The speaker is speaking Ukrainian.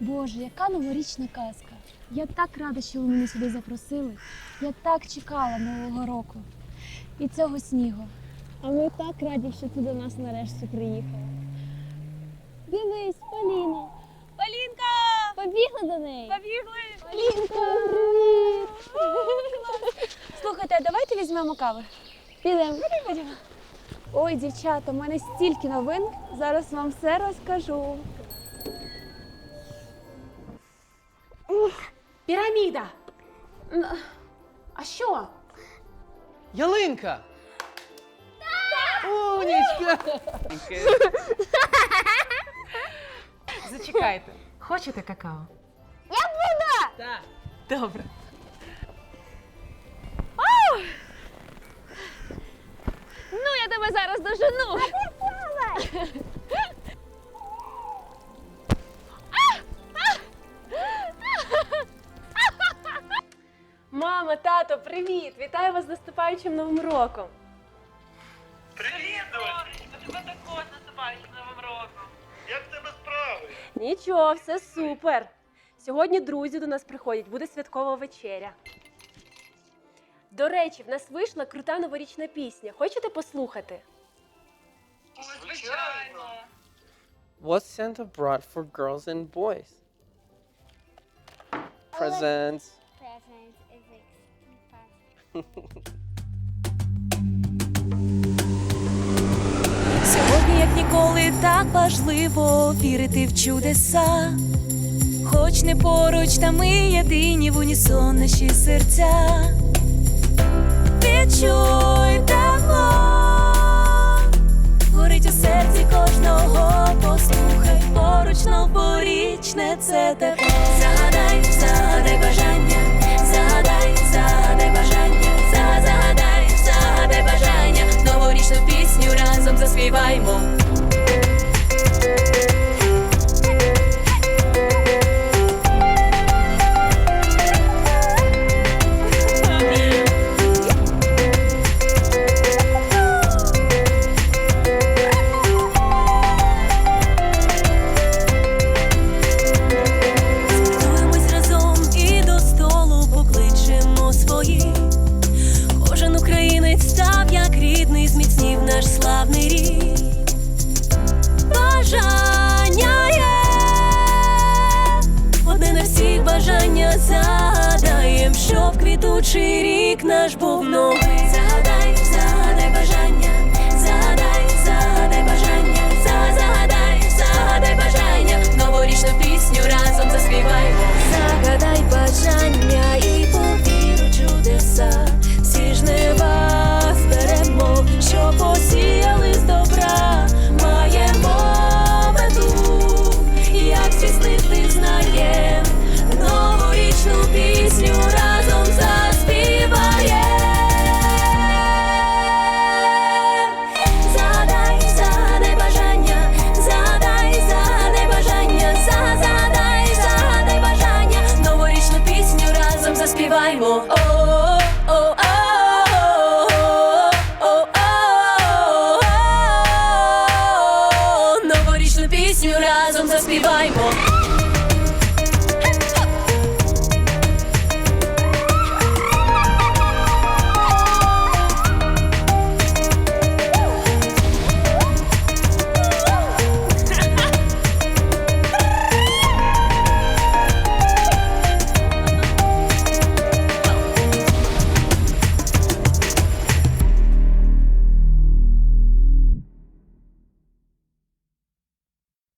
Боже, яка новорічна казка. Я так рада, що ви мене сюди запросили. Я так чекала нового року і цього снігу. А ми так раді, що ти до нас нарешті приїхала. Дивись, Поліна. Полінка! Побігли до неї. Побігли! Полінка, привіт! Слухайте, а давайте візьмемо кави. Підемо. Ой, дівчата, у мене стільки новин. Зараз вам все розкажу. Піраміда. Н- А що? Ялинка! Умнічка! Зачекайте. Хочете какао? Так. Добре. Ну, я тебе зараз дожену. Мама, тато, привіт! Вітаю вас з наступаючим новим роком. Привіт! Тебе також наступаючим новим роком. Як в тебе справи? Нічого, все супер. Сьогодні друзі до нас приходять, буде святкова вечеря. До речі, в нас вийшла крута новорічна пісня. Хочете послухати? Звичайно. What Santa brought for girls and boys? Presents. Сьогодні, як ніколи, так важливо вірити в чудеса. Хоч не поруч, та ми єдині в унісон наші серця. Відчуй тепло, горить у серці кожного, послухай поруч новорічне це тепло. Загадай, загадай бажання, зміцнів наш славний рік. Бажання є, одне на всіх бажання задаєм, щоб квітучий рік наш був новий. Заспіваймо. Новорічну пісню разом заспіваймо.